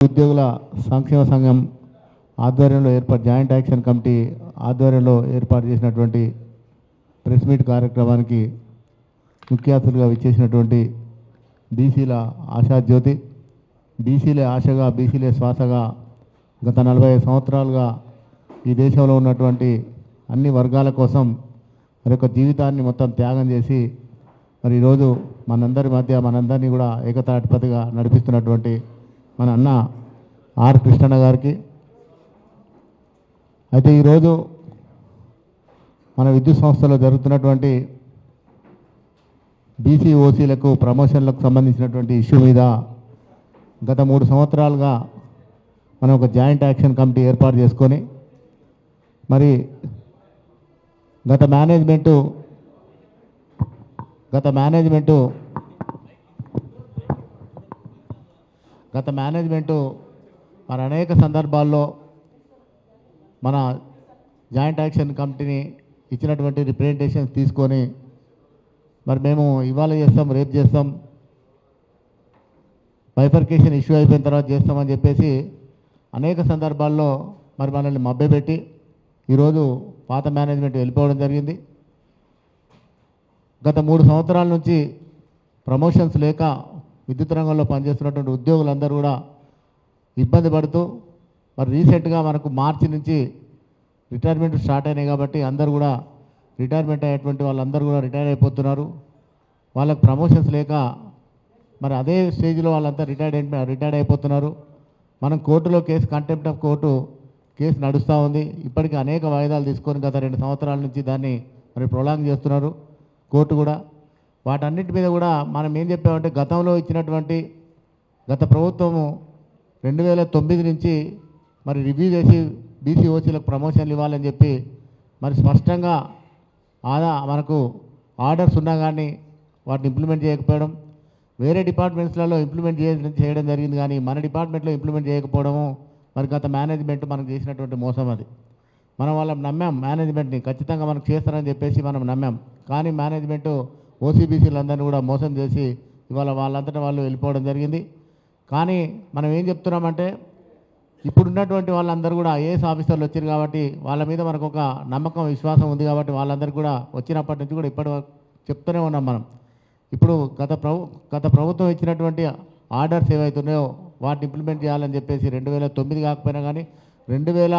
ఉద్యోగుల సంక్షేమ సంఘం ఆధ్వర్యంలో ఏర్పాటు జాయింట్ యాక్షన్ కమిటీ ఆధ్వర్యంలో ఏర్పాటు చేసినటువంటి ప్రెస్ మీట్ కార్యక్రమానికి ముఖ్య అతిథులుగా విచ్చేసినటువంటి బీసీల ఆశాజ్యోతి బీసీలే ఆశగా బీసీలే శ్వాసగా గత నలభై సంవత్సరాలుగా ఈ దేశంలో ఉన్నటువంటి అన్ని వర్గాల కోసం మరి యొక్క జీవితాన్ని మొత్తం త్యాగం చేసి మరి ఈరోజు మనందరి మధ్య మనందరినీ కూడా ఏకతాటిపతిగా నడిపిస్తున్నటువంటి మన అన్న ఆర్ కృష్ణన్న గారికి. అయితే ఈరోజు మన విద్యుత్ సంస్థలో జరుగుతున్నటువంటి బీసీ ఓసీలకు ప్రమోషన్లకు సంబంధించినటువంటి ఇష్యూ మీద గత మూడు సంవత్సరాలుగా మనం ఒక జాయింట్ యాక్షన్ కమిటీ ఏర్పాటు చేసుకొని మరి గత మేనేజ్మెంటు గత మేనేజ్మెంటు గత మేనేజ్మెంటు మరి అనేక సందర్భాల్లో మన జాయింట్ యాక్షన్ కమిటీని ఇచ్చినటువంటి రిప్రజెంటేషన్స్ తీసుకొని మరి మేము ఇవాళ చేస్తాం రేపు చేస్తాం బైఫర్కేషన్ ఇష్యూ అయిపోయిన తర్వాత చేస్తామని చెప్పేసి అనేక సందర్భాల్లో మరి మనల్ని మభ్యపెట్టి ఈరోజు పాత మేనేజ్మెంట్ వెళ్ళిపోవడం జరిగింది. గత మూడు సంవత్సరాల నుంచి ప్రమోషన్స్ లేక విద్యుత్ రంగంలో పనిచేస్తున్నటువంటి ఉద్యోగులందరూ కూడా ఇబ్బంది పడుతూ మరి రీసెంట్గా మనకు మార్చి నుంచి రిటైర్మెంట్ స్టార్ట్ అయినాయి కాబట్టి అందరూ కూడా రిటైర్మెంట్ అయ్యేటువంటి వాళ్ళందరూ కూడా రిటైర్ అయిపోతున్నారు. వాళ్ళకి ప్రమోషన్స్ లేక మరి అదే స్టేజ్లో వాళ్ళంతా రిటైర్డ్ అయిన రిటైర్డ్ అయిపోతున్నారు. మనం కోర్టులో case contempt of court case నడుస్తూ ఉంది. ఇప్పటికీ అనేక వాయిదాలు తీసుకొని గత రెండు సంవత్సరాల నుంచి దాన్ని మరి ప్రొలాంగ్ చేస్తున్నారు కోర్టు కూడా. వాటన్నిటి మీద కూడా మనం ఏం చెప్పామంటే గతంలో ఇచ్చినటువంటి గత ప్రభుత్వము రెండు వేల తొమ్మిది నుంచి మరి రివ్యూ చేసి బీసీ ఓసీలకు ప్రమోషన్లు ఇవ్వాలని చెప్పి మరి స్పష్టంగా ఆదా మనకు ఆర్డర్స్ ఉన్నా కానీ వాటిని ఇంప్లిమెంట్ చేయకపోవడం వేరే డిపార్ట్మెంట్స్లలో ఇంప్లిమెంట్ చేయడం చేయడం జరిగింది కానీ మన డిపార్ట్మెంట్లో ఇంప్లిమెంట్ చేయకపోవడము మరి గత మేనేజ్మెంట్ మనకు చేసినటువంటి మోసం అది. మనం వాళ్ళని నమ్మాం మేనేజ్మెంట్ని ఖచ్చితంగా మనకు చేస్తారని చెప్పేసి మనం నమ్మాం. కానీ మేనేజ్మెంట్ ఓసీబీసీలందరినీ కూడా మోసం చేసి ఇవాళ వాళ్ళంతటా వాళ్ళు వెళ్ళిపోవడం జరిగింది. కానీ మనం ఏం చెప్తున్నామంటే ఇప్పుడున్నటువంటి వాళ్ళందరూ కూడా ఐఏఎస్ ఆఫీసర్లు వచ్చారు కాబట్టి వాళ్ళ మీద మనకు ఒక నమ్మకం విశ్వాసం ఉంది కాబట్టి వాళ్ళందరూ కూడా వచ్చినప్పటి నుంచి కూడా ఇప్పటి చెప్తూనే ఉన్నాం మనం. ఇప్పుడు గత ప్రభు గత ప్రభుత్వం ఇచ్చినటువంటి ఆర్డర్స్ ఏవైతున్నాయో వాటిని ఇంప్లిమెంట్ చేయాలని చెప్పేసి రెండు వేల తొమ్మిది కాకపోయినా కానీ రెండు వేల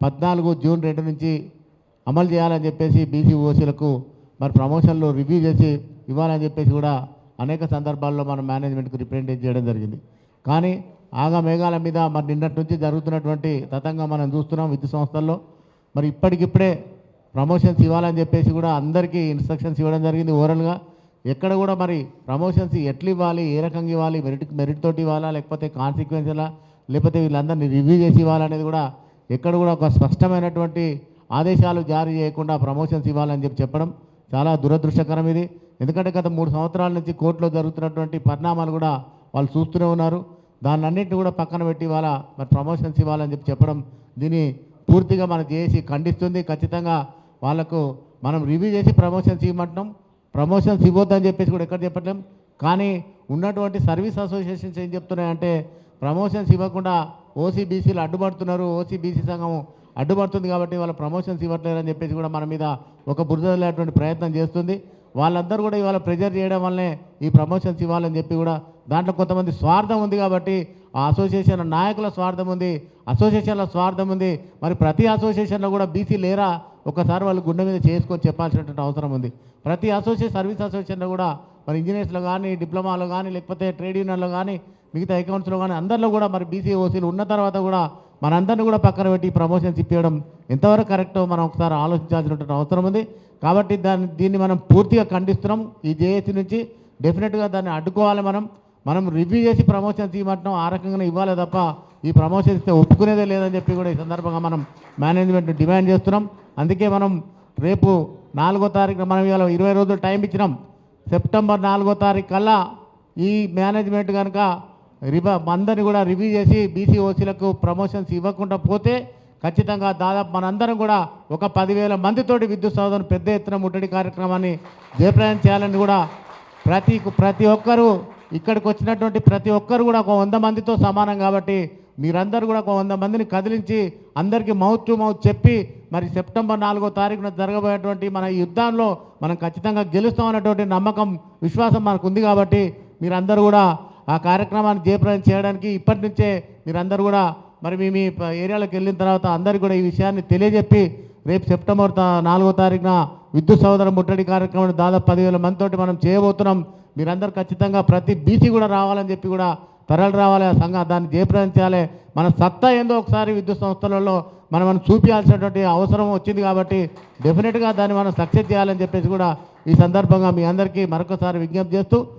పద్నాలుగు జూన్ రెండు నుంచి అమలు చేయాలని చెప్పేసి బీసీ ఓసీలకు మరి ప్రమోషన్లు రివ్యూ చేసి ఇవ్వాలని చెప్పేసి కూడా అనేక సందర్భాల్లో మనం మేనేజ్మెంట్కి రిప్రజెంటేట్ చేయడం జరిగింది. కానీ ఆగా మేఘాల మీద మరి నిన్నటి నుంచి జరుగుతున్నటువంటి తతంగా మనం చూస్తున్నాం విద్యుత్ సంస్థల్లో. మరి ఇప్పటికిప్పుడే ప్రమోషన్స్ ఇవ్వాలని చెప్పేసి కూడా అందరికీ ఇన్స్ట్రక్షన్స్ ఇవ్వడం జరిగింది ఓవరాల్గా ఎక్కడ కూడా మరి ప్రమోషన్స్ ఎట్లు ఇవ్వాలి ఏ రకంగా ఇవ్వాలి మెరిట్ మెరిట్ తోటి ఇవ్వాలా లేకపోతే కాన్సిక్వెన్స్లా లేకపోతే వీళ్ళందరినీ రివ్యూ చేసి ఇవ్వాలనేది కూడా ఎక్కడ కూడా ఒక స్పష్టమైనటువంటి ఆదేశాలు జారీ చేయకుండా ప్రమోషన్స్ ఇవ్వాలని చెప్పి చెప్పడం చాలా దురదృష్టకరం ఇది. ఎందుకంటే గత మూడు సంవత్సరాల నుంచి కోర్టులో జరుగుతున్నటువంటి పరిణామాలు కూడా వాళ్ళు చూస్తూనే ఉన్నారు. దాన్ని అన్నింటిని కూడా పక్కన పెట్టి ఇవాళ మరి ప్రమోషన్స్ ఇవ్వాలని చెప్పి చెప్పడం దీన్ని పూర్తిగా మనం చేసి ఖండిస్తుంది. ఖచ్చితంగా వాళ్ళకు మనం రివ్యూ చేసి ప్రమోషన్స్ ఇవ్వమంటున్నాం. ప్రమోషన్స్ ఇవ్వద్దని చెప్పేసి కూడా ఎక్కడ చెప్పట్లేం. కానీ ఉన్నటువంటి సర్వీస్ అసోసియేషన్స్ ఏం చెప్తున్నాయంటే ప్రమోషన్స్ ఇవ్వకుండా ఓసీబీసీలు అడ్డుపడుతున్నారు. ఓసీబీసీ సంఘం అడ్డుపడుతుంది కాబట్టి వాళ్ళ ప్రమోషన్స్ ఇవ్వట్లేదని చెప్పేసి కూడా మన మీద ఒక బురదలేటువంటి ప్రయత్నం చేస్తుంది. వాళ్ళందరూ కూడా ఇవాళ ప్రెజర్ చేయడం వల్లనే ఈ ప్రమోషన్స్ ఇవ్వాలని చెప్పి కూడా దాంట్లో కొంతమంది స్వార్థం ఉంది కాబట్టి ఆ అసోసియేషన్ నాయకుల స్వార్థం ఉంది అసోసియేషన్ల స్వార్థం ఉంది. మరి ప్రతి అసోసియేషన్లో కూడా బీసీ లేరా? ఒకసారి వాళ్ళు గుండె మీద చేసుకొని చెప్పాల్సినటువంటి అవసరం ఉంది. ప్రతి అసోసియేషన్ సర్వీస్ అసోసియేషన్లో కూడా మరి ఇంజనీర్స్లో కానీ డిప్లొమాలో కానీ లేకపోతే ట్రేడ్ యూనియన్లో కానీ మిగతా అకౌంట్స్లో కానీ అందరిలో కూడా మరి బీసీ ఓసీలు ఉన్న తర్వాత కూడా మనందరినీ కూడా పక్కన పెట్టి ప్రమోషన్స్ ఇప్పించడం ఎంతవరకు కరెక్టో మనం ఒకసారి ఆలోచించాల్సినటువంటి అవసరం ఉంది. కాబట్టి దాన్ని దీన్ని మనం పూర్తిగా ఖండిస్తున్నాం. ఈ జేఏసీ నుంచి డెఫినెట్గా దాన్ని అడ్డుకోవాలి మనం. మనం రివ్యూ చేసి ప్రమోషన్స్ ఇవ్వటం ఆ రకంగానే ఇవ్వాలి తప్ప ఈ ప్రమోషన్స్ ఇస్తే ఒప్పుకునేదే లేదని చెప్పి కూడా ఈ సందర్భంగా మనం మేనేజ్మెంట్ డిమాండ్ చేస్తున్నాం. అందుకే మనం రేపు నాలుగో తారీఖున మనం ఇవాళ ఇరవై రోజులు టైం ఇచ్చినాం. సెప్టెంబర్ నాలుగో తారీఖు కల్లా ఈ మేనేజ్మెంట్ కనుక రివ అందరిని కూడా రివ్యూ చేసి బీసీ ఓసీలకు ప్రమోషన్స్ ఇవ్వకుండా పోతే ఖచ్చితంగా దాదాపు మనందరం కూడా ఒక పదివేల మందితోటి విద్యుత్ సోదరులు పెద్ద ఎత్తున ముట్టడి కార్యక్రమాన్ని జయప్రదం చేయాలని కూడా ప్రతి ప్రతి ఒక్కరూ ఇక్కడికి వచ్చినటువంటి ప్రతి ఒక్కరు కూడా ఒక వంద మందితో సమానం కాబట్టి మీరందరూ కూడా ఒక వంద మందిని కదిలించి అందరికీ మౌత్ టు మౌత్ చెప్పి మరి సెప్టెంబర్ నాలుగో తారీఖున జరగబోయేటువంటి మన యుద్ధంలో మనం ఖచ్చితంగా గెలుస్తామన్నటువంటి నమ్మకం విశ్వాసం మనకు ఉంది కాబట్టి మీరందరూ కూడా ఆ కార్యక్రమాన్ని జయప్రదం చేయడానికి ఇప్పటి నుంచే మీరందరూ కూడా మరి మీ మీ ప- ఏరియాలోకి వెళ్ళిన తర్వాత అందరికీ కూడా ఈ విషయాన్ని తెలియజెప్పి రేపు సెప్టెంబర్ నాలుగో తారీఖున విద్యుత్ సోదర ముట్టడి కార్యక్రమాన్ని దాదాపు పదివేల మందితోటి మనం చేయబోతున్నాం. మీరందరూ ఖచ్చితంగా ప్రతి బీసీ కూడా రావాలని చెప్పి కూడా తరలి రావాలి. ఆ సంఘం దాన్ని జయప్రదం చేయాలి. మన సత్తా ఏందో ఒకసారి విద్యుత్ సంస్థలలో మనం మనం చూపించాల్సినటువంటి అవసరం వచ్చింది కాబట్టి డెఫినెట్గా దాన్ని మనం సక్సెస్ చేయాలని చెప్పేసి కూడా ఈ సందర్భంగా మీ అందరికీ మరొకసారి విజ్ఞప్తి చేస్తూ